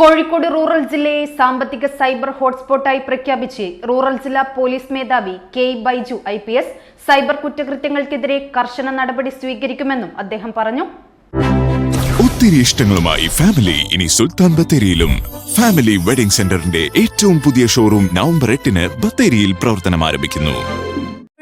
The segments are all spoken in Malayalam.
കോഴിക്കോട് റൂറൽ ജില്ലയെ സാമ്പത്തിക സൈബർ ഹോട്ട്സ്പോട്ടായി പ്രഖ്യാപിച്ച് റൂറൽ ജില്ലാ പോലീസ് മേധാവി K Baiju I P S cyber കുറ്റകൃത്യങ്ങൾക്കെതിരെ കർശന നടപടി സ്വീകരിക്കുമെന്നും അദ്ദേഹം പറഞ്ഞു. ഒത്തിരി ഇഷ്ടങ്ങളുമായി ഫാമിലി ഇനി സുൽത്താൻ ബത്തേരിയിലും. ഫാമിലി വെഡിംഗ് സെന്ററിന്റെ ഏറ്റവും പുതിയ ഷോറൂം നവംബർ എട്ടിന് ബത്തേരിയിൽ പ്രവർത്തനം ആരംഭിക്കുന്നു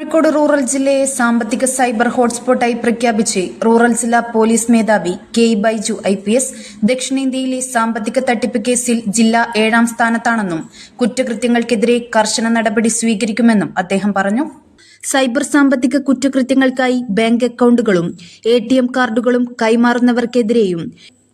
കോഴിക്കോട് റൂറൽ ജില്ലയെ സാമ്പത്തിക സൈബർ ഹോട്ട്സ്പോട്ടായി പ്രഖ്യാപിച്ച് റൂറൽ ജില്ലാ പോലീസ് മേധാവി K Baiju I P S. ദക്ഷിണേന്ത്യയിലെ സാമ്പത്തിക തട്ടിപ്പ് കേസിൽ ജില്ല ഏഴാം സ്ഥാനത്താണെന്നും കുറ്റകൃത്യങ്ങൾക്കെതിരെ കർശന നടപടി സ്വീകരിക്കുമെന്നും അദ്ദേഹം പറഞ്ഞു. സൈബർ സാമ്പത്തിക കുറ്റകൃത്യങ്ങൾക്കായി ബാങ്ക് അക്കൌണ്ടുകളും എ കാർഡുകളും കൈമാറുന്നവർക്കെതിരെയും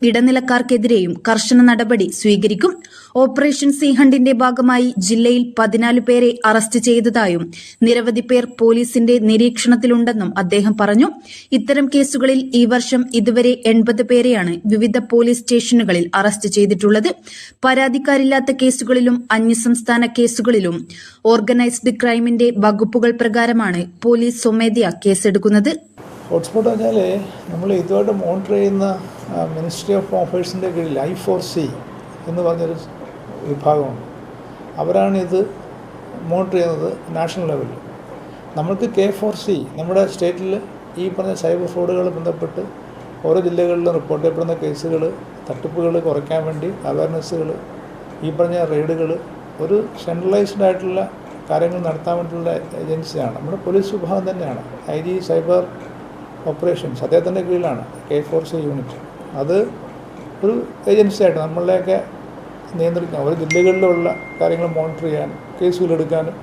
ഇടനിലക്കാർക്കെതിരെയും കർശന നടപടി സ്വീകരിക്കും. ഓപ്പറേഷൻ സി ഹണ്ടിന്റെ ഭാഗമായി ജില്ലയിൽ പതിനാല് പേരെ അറസ്റ്റ് ചെയ്തതായും നിരവധി പേർ പോലീസിന്റെ നിരീക്ഷണത്തിലുണ്ടെന്നും അദ്ദേഹം പറഞ്ഞു. ഇത്തരം കേസുകളിൽ ഈ വർഷം ഇതുവരെ എൺപത് പേരെയാണ് വിവിധ പോലീസ് സ്റ്റേഷനുകളിൽ അറസ്റ്റ് ചെയ്തിട്ടുള്ളത്. പരാതിക്കാരില്ലാത്ത കേസുകളിലും അന്യസംസ്ഥാന കേസുകളിലും ഓർഗനൈസ്ഡ് ക്രൈമിന്റെ വകുപ്പുകൾ പ്രകാരമാണ് പോലീസ് സ്വമേധയാ കേസെടുക്കുന്നത്. ഹോട്ട്സ്പോട്ട് പറഞ്ഞാൽ നമ്മൾ ഇതുമായിട്ട് മോണിറ്റർ ചെയ്യുന്ന മിനിസ്ട്രി ഓഫ് ഹോം അഫയേഴ്സിന്റെ കീഴിൽ ഐ ഫോർ സി എന്ന് പറഞ്ഞൊരു വിഭാഗമുണ്ട്. അവരാണ് ഇത് മോണിറ്റർ ചെയ്യുന്നത് നാഷണൽ ലെവലിൽ നമ്മൾക്ക് കെ ഫോർ സി നമ്മുടെ സ്റ്റേറ്റിൽ ഈ പറഞ്ഞ സൈബർ ഫ്രോഡുകൾ ബന്ധപ്പെട്ട് ഓരോ ജില്ലകളിലും റിപ്പോർട്ട് ചെയ്യപ്പെടുന്ന കേസുകൾ തട്ടിപ്പുകൾ കുറയ്ക്കാൻ വേണ്ടി അവയർനെസ്സുകൾ ഈ പറഞ്ഞ റെയ്ഡുകൾ ഒരു സെൻട്രലൈസ്ഡ് ആയിട്ടുള്ള കാര്യങ്ങൾ നടത്താൻ വേണ്ടിയുള്ള ഏജൻസിയാണ്. നമ്മുടെ പോലീസ് വിഭാഗം തന്നെയാണ്. ഐ ജി സൈബർ ഓപ്പറേഷൻസ് അദ്ദേഹത്തിന്റെ കീഴിലാണ് കെ ഫോർ സി യൂണിറ്റ് അത് ഒരു ഏജൻസിയായിട്ട് നമ്മളുടെയൊക്കെ നിയന്ത്രിക്കാൻ ഓരോ ജില്ലകളിലുള്ള കാര്യങ്ങൾ മോണിറ്റർ ചെയ്യാനും കേസുകൾ എടുക്കാനും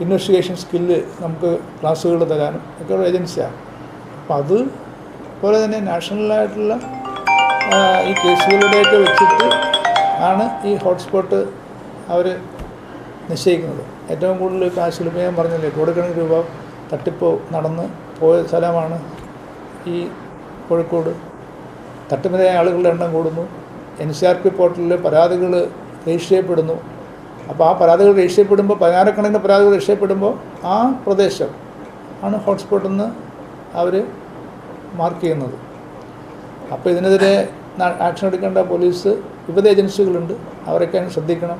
ഇൻവെസ്റ്റിഗേഷൻ സ്കില്ല് നമുക്ക് ക്ലാസ്സുകൾ തരാനും ഒക്കെ ഒരു ഏജൻസിയാണ്. അപ്പം അത് പോലെ തന്നെ നാഷണലായിട്ടുള്ള ഈ കേസുകളുടെയൊക്കെ വെച്ചിട്ട് ആണ് ഈ ഹോട്ട്സ്പോട്ട് അവർ നിശ്ചയിക്കുന്നത്. ഏറ്റവും കൂടുതൽ കാശ് ഇപ്പോൾ ഞാൻ പറഞ്ഞില്ലേ കോടിക്കണക്കിന് രൂപ തട്ടിപ്പ് നടന്ന് പോയ സ്ഥലമാണ് ഈ കോഴിക്കോട് തട്ടിപ്പിനായ ആളുകളുടെ എണ്ണം കൂടുന്നു. എൻ സി ആർ പി പോർട്ടലിൽ പരാതികൾ രജിസ്റ്റർ ചെയ്യപ്പെടുന്നു അപ്പോൾ ആ പരാതികൾ രജിസ്റ്റർ ചെയ്യപ്പെടുമ്പോൾ പതിനായിരക്കണക്കിന് പരാതികൾ രജിസ്റ്റർ ആ പ്രദേശം ആണ് ഹോട്ട്സ്പോട്ട് എന്ന് അവർ മാർക്ക് ചെയ്യുന്നത്. അപ്പോൾ ഇതിനെതിരെ ആക്ഷൻ എടുക്കേണ്ട പോലീസ് വിവിധ ഏജൻസികളുണ്ട് അവരൊക്കെ ശ്രദ്ധിക്കണം.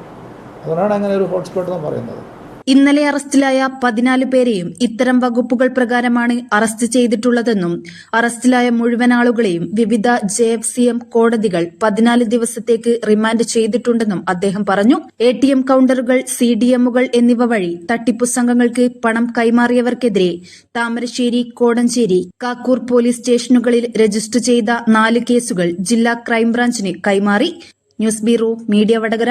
അതുകൊണ്ടാണ് അങ്ങനെ ഒരു ഹോട്ട്സ്പോട്ട് എന്ന് പറയുന്നത്. ഇന്നലെ അറസ്റ്റിലായ പതിനാല് പേരെയും ഇത്തരം വകുപ്പുകൾ പ്രകാരമാണ് അറസ്റ്റ് ചെയ്തിട്ടുള്ളതെന്നും അറസ്റ്റിലായ മുഴുവൻ ആളുകളെയും വിവിധ ജെ എഫ് സി എം കോടതികൾ പതിനാല് ദിവസത്തേക്ക് റിമാൻഡ് ചെയ്തിട്ടുണ്ടെന്നും അദ്ദേഹം പറഞ്ഞു. എ ടി എം കൌണ്ടറുകൾ സി ഡി എമ്മുകൾ എന്നിവ വഴി തട്ടിപ്പു സംഘങ്ങൾക്ക് പണം കൈമാറിയവർക്കെതിരെ താമരശ്ശേരി കോടഞ്ചേരി കാക്കൂർ പോലീസ് സ്റ്റേഷനുകളിൽ രജിസ്റ്റർ ചെയ്ത നാല് കേസുകൾ ജില്ലാ ക്രൈംബ്രാഞ്ചിന് കൈമാറി. News bureau media Vadakara.